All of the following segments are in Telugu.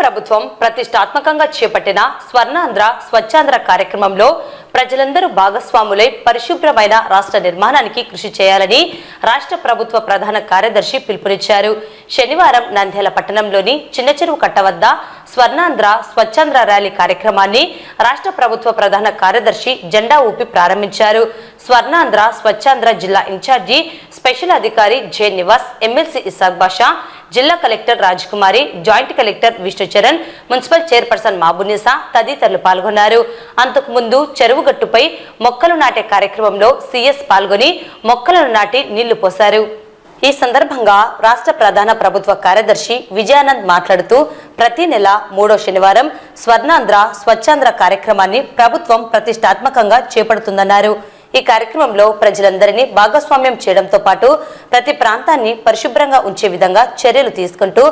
ప్రభుత్వం ప్రతిష్టాత్మకంగా చేపట్టిన స్వర్ణాంధ్ర స్వచ్ఛాంధ్ర కార్యక్రమంలో ప్రజలందరూ భాగస్వాములై పరిశుభ్రమైన రాష్ట్ర నిర్మాణానికి కృషి చేయాలని రాష్ట్ర ప్రభుత్వ ప్రధాన కార్యదర్శి పిలుపునిచ్చారు. శనివారం నంద్యాల పట్టణంలోని చిన్న చెరువు కట్ట వద్ద స్వర్ణాంధ్ర స్వచ్ఛాంధ్ర ర్యాలీ కార్యక్రమాన్ని రాష్ట్ర ప్రభుత్వ ప్రధాన కార్యదర్శి జెండా ఊపి ప్రారంభించారు. స్వర్ణాంధ్ర స్వచ్ఛాంధ్ర జిల్లా ఇన్ఛార్జి స్పెషల్ అధికారి జె నివాస్ ఎమ్మెల్సీ ఇసాక్ బాషా జిల్లా collector Rajakumari joint collector Vishnucharan municipal chairperson Mabunisa తదితరులు పాల్గొన్నారు. అంతకుముందు చెరువుగట్టుపై మొక్కలు నాటే కార్యక్రమంలో సీఎస్ పాల్గొని మొక్కలను నాటి నీళ్ళు పోశారు. ఈ సందర్భంగా రాష్ట్ర ప్రధాన ప్రభుత్వ కార్యదర్శి విజయానంద్ మాట్లాడుతూ ప్రతి నెల మూడో శనివారం స్వర్ణాంధ్ర స్వచ్ఛాంధ్ర కార్యక్రమాన్ని ప్రభుత్వం ప్రతిష్టాత్మకంగా చేపడుతుందన్నారు. ఈ కార్యక్రమంలో ప్రజలందరినీ భాగస్వామ్యం చేయడంతో పాటు ప్రతి ప్రాంతాన్ని పరిశుభ్రంగా ఉంచే విధంగా చర్యలు తీసుకుంటూ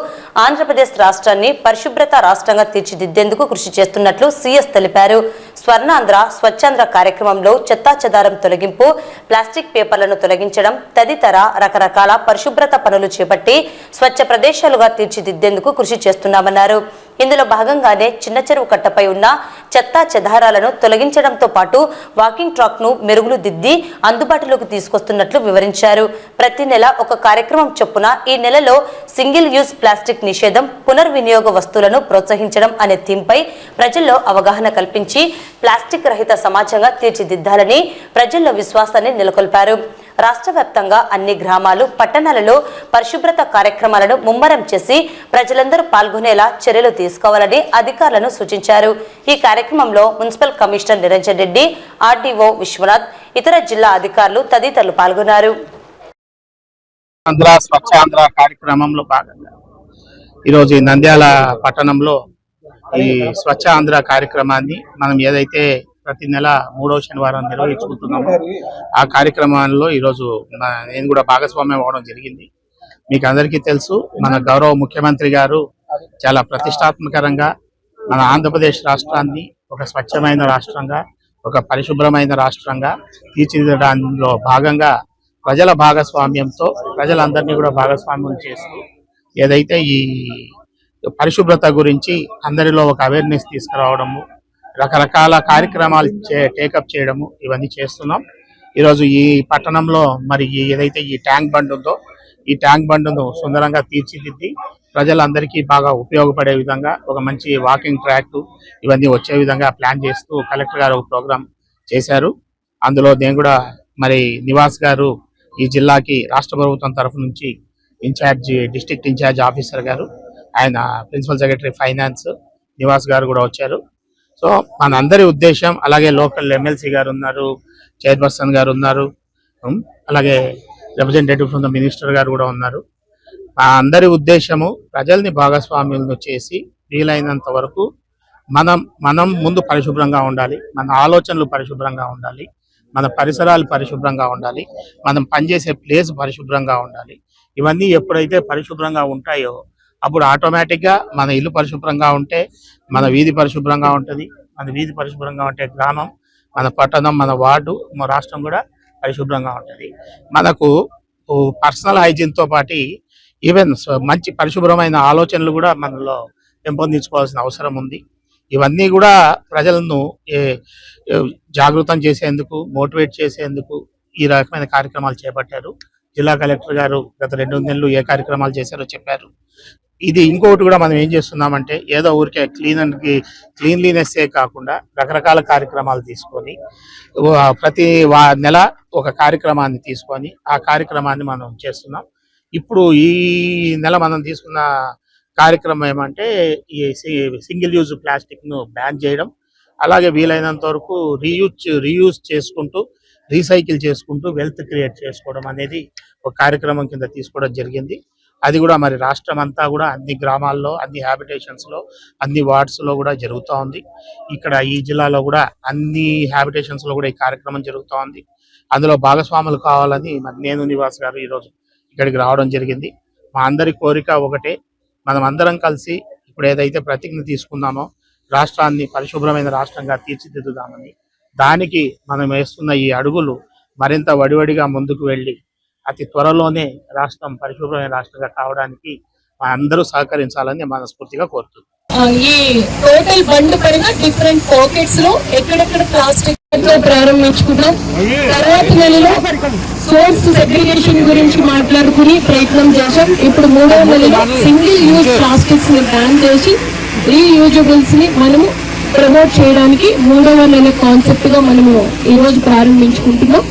ఆంధ్రప్రదేశ్ రాష్ట్రాన్ని పరిశుభ్రత రాష్ట్రంగా తీర్చిదిద్దేందుకు కృషి చేస్తున్నట్లు సీఎస్ తెలిపారు. స్వర్ణాంధ్ర స్వచ్ఛాంధ్ర కార్యక్రమంలో చెత్తాచెదారం తొలగింపు ప్లాస్టిక్ పేపర్లను తొలగించడం తదితర రకరకాల పరిశుభ్రత పనులు చేపట్టి స్వచ్ఛ ప్రదేశాలుగా తీర్చిదిద్దేందుకు కృషి చేస్తున్నామన్నారు. ఇందులో భాగంగానే చిన్న చెరువు కట్టపై ఉన్న చెత్తా చెదారాలను తొలగించడంతో పాటు వాకింగ్ ట్రాక్ను మెరుగులు దిద్ది అందుబాటులోకి తీసుకొస్తున్నట్లు వివరించారు. ప్రతి నెల ఒక కార్యక్రమం చొప్పున ఈ నెలలో సింగిల్ యూజ్ ప్లాస్టిక్ నిషేధం పునర్వినియోగ వస్తువులను ప్రోత్సహించడం అనే థీమ్పై ప్రజల్లో అవగాహన కల్పించి ప్లాస్టిక్ రహిత సమాజంగా తీర్చిదిద్దాలని ప్రజల్లో విశ్వాసాన్ని నెలకొల్పారు. రాష్ట్ర వ్యాప్తంగా అన్ని గ్రామాలు పట్టణాలలో పరిశుభ్రత కార్యక్రమాలను ముమ్మరం చేసి ప్రజలందరూ పాల్గొనేలా చర్యలు తీసుకోవాలని అధికారులను సూచించారు. ఈ కార్యక్రమంలో municipal commissioner Niranjan Reddy RDO Vishwanath ఇతర జిల్లా అధికారులు తదితరులు పాల్గొన్నారు. ఆంధ్ర కార్యక్రమంలో భాగంగా ఈరోజు ఈ నంద్యాల పట్టణంలో ఈ స్వచ్ఛ ఆంధ్ర కార్యక్రమాన్ని మనం ఏదైతే ప్రతి నెల మూడో శనివారం నిర్వహించుకుంటున్నాము. ఆ కార్యక్రమాల్లో ఈరోజు నేను కూడా భాగస్వామ్యం అవ్వడం జరిగింది. మీకు అందరికీ తెలుసు మన గౌరవ ముఖ్యమంత్రి గారు చాలా ప్రతిష్టాత్మకరంగా మన ఆంధ్రప్రదేశ్ రాష్ట్రాన్ని ఒక స్వచ్ఛమైన రాష్ట్రంగా ఒక పరిశుభ్రమైన రాష్ట్రంగా తీర్చిదిద్దడంలో భాగంగా ప్రజల భాగస్వామ్యంతో ప్రజలందరినీ కూడా భాగస్వామ్యం చేస్తూ ఏదైతే ఈ పరిశుభ్రత గురించి అందరిలో ఒక అవేర్నెస్ తీసుకురావడము రకరకాల కార్యక్రమాలు చే టేకప్ చేయడము ఇవన్నీ చేస్తున్నాం. ఈరోజు ఈ పట్టణంలో మరి ఏదైతే ఈ ట్యాంక్ బండ్ ఉందో ఈ ట్యాంక్ బండ్ను సుందరంగా తీర్చిదిద్ది ప్రజలందరికీ బాగా ఉపయోగపడే విధంగా ఒక మంచి వాకింగ్ ట్రాక్ ఇవన్నీ వచ్చే విధంగా ప్లాన్ చేస్తూ కలెక్టర్ గారు ఒక ప్రోగ్రాం చేశారు. అందులో నేను కూడా మరి నివాస్ గారు ఈ జిల్లాకి రాష్ట్ర ప్రభుత్వం తరఫు నుంచి ఇన్ఛార్జ్ డిస్ట్రిక్ట్ ఇన్ఛార్జ్ ఆఫీసర్ గారు ఆయన ప్రిన్సిపల్ సెక్రటరీ ఫైనాన్స్ నివాస్ గారు కూడా వచ్చారు. సో మనందరి ఉద్దేశం అలాగే లోకల్ ఎమ్మెల్సీ గారు ఉన్నారు చైర్పర్సన్ గారు ఉన్నారు అలాగే రిప్రజెంటేటివ్ ఫ్రమ్ ద మినిస్టర్ గారు కూడా ఉన్నారు. మా అందరి ఉద్దేశము ప్రజల్ని భాగస్వామ్యులను చేసి వీలైనంత వరకు మనం మనం ముందు పరిశుభ్రంగా ఉండాలి మన ఆలోచనలు పరిశుభ్రంగా ఉండాలి మన పరిసరాలు పరిశుభ్రంగా ఉండాలి మనం పనిచేసే ప్లేస్ పరిశుభ్రంగా ఉండాలి. ఇవన్నీ ఎప్పుడైతే పరిశుభ్రంగా ఉంటాయో అప్పుడు ఆటోమేటిక్గా మన ఇల్లు పరిశుభ్రంగా ఉంటే మన వీధి పరిశుభ్రంగా ఉంటుంది. మన వీధి పరిశుభ్రంగా ఉంటే గ్రామం మన పట్టణం మన వార్డు మన రాష్ట్రం కూడా పరిశుభ్రంగా ఉంటుంది. మనకు పర్సనల్ హైజీన్తో పాటు ఈవెన్ మంచి పరిశుభ్రమైన ఆలోచనలు కూడా మనలో పెంపొందించుకోవాల్సిన అవసరం ఉంది. ఇవన్నీ కూడా ప్రజలను జాగృతం చేసేందుకు మోటివేట్ చేసేందుకు ఈ రకమైన కార్యక్రమాలు చేపట్టారు. జిల్లా కలెక్టర్ గారు గత రెండు నెలలు ఏ కార్యక్రమాలు చేశారో చెప్పారు. ఇది ఇంకొకటి కూడా మనం ఏం చేస్తున్నామంటే ఏదో ఊరికే క్లీన్ అండ్ క్లీన్లీనెస్ కాకుండా రకరకాల కార్యక్రమాలు తీసుకొని ప్రతి వా- నెల ఒక కార్యక్రమాన్ని తీసుకొని ఆ కార్యక్రమాన్ని మనం చేస్తున్నాం. ఇప్పుడు ఈ నెల మనం తీసుకున్న కార్యక్రమం ఏమంటే ఈ సింగిల్ యూజ్ ప్లాస్టిక్ను బ్యాన్ చేయడం అలాగే వీలైనంత వరకు రీయూజ్ రీయూజ్ చేసుకుంటూ రీసైకిల్ చేసుకుంటూ వెల్త్ క్రియేట్ చేసుకోవడం అనేది ఒక కార్యక్రమం కింద తీసుకోవడం జరిగింది. అది కూడా మరి రాష్ట్రం అంతా కూడా అన్ని గ్రామాల్లో అన్ని హ్యాబిటేషన్స్లో అన్ని వార్డ్స్లో కూడా జరుగుతూ ఉంది. ఇక్కడ ఈ జిల్లాలో కూడా అన్ని హ్యాబిటేషన్స్లో కూడా ఈ కార్యక్రమం జరుగుతూ ఉంది. అందులో భాగస్వాములు కావాలని మరి నేను నివాస్ గారు ఈరోజు ఇక్కడికి రావడం జరిగింది. మా అందరి కోరిక ఒకటే మనం అందరం కలిసి ఇప్పుడు ఏదైతే ప్రతిజ్ఞ తీసుకున్నామో రాష్ట్రాన్ని పరిశుభ్రమైన రాష్ట్రంగా తీర్చిదిద్దుదామని దానికి మనం వేస్తున్న ఈ అడుగులు మరింత వడివడిగా ముందుకు వెళ్ళి అతి త్వరలోనే రాష్ట్రం పరిశుభ్రమైన రాష్ట్రంగా కావడానికి అందరూ సహకరించాలని మనస్ఫూర్తిగా కోరుతుంది ఈ టోటల్ బండ్ పైన డిఫరెంట్ పాకెట్స్లో ఎక్కడెక్కడ ప్లాస్టిక్తో ప్రారంభించుకున్నాం తర్వాత నెలలో సోర్స్ సెగ్రిగేషన్ గురించి మాట్లాడుకుని ప్రయత్నం చేశాం. ఇప్పుడు మూడవ నెలలో సింగిల్ యూజ్ ప్లాస్టిక్స్ని బ్యాన్ చేసి రీయూజబుల్స్ని మనము ప్రమోట్ చేయడానికి మూడవ నెల కాన్సెప్ట్గా మనము ఈ రోజు ప్రారంభించుకుంటున్నాం.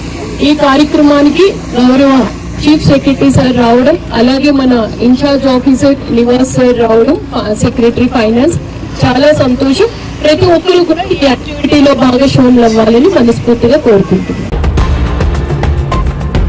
ఈ కార్యక్రమానికి గౌరవ చీఫ్ సెక్రటరీ సార్ రావడం అలాగే మన in charge officer Nivas sir రావడం సెక్రటరీ ఫైనాన్స్. చాలా సంతోషం. ప్రతి ఒక్కరు కూడా ఈ యాక్టివిటీలో భాగస్వాములు అవ్వాలని మనస్ఫూర్తిగా కోరుకుంటున్నాం.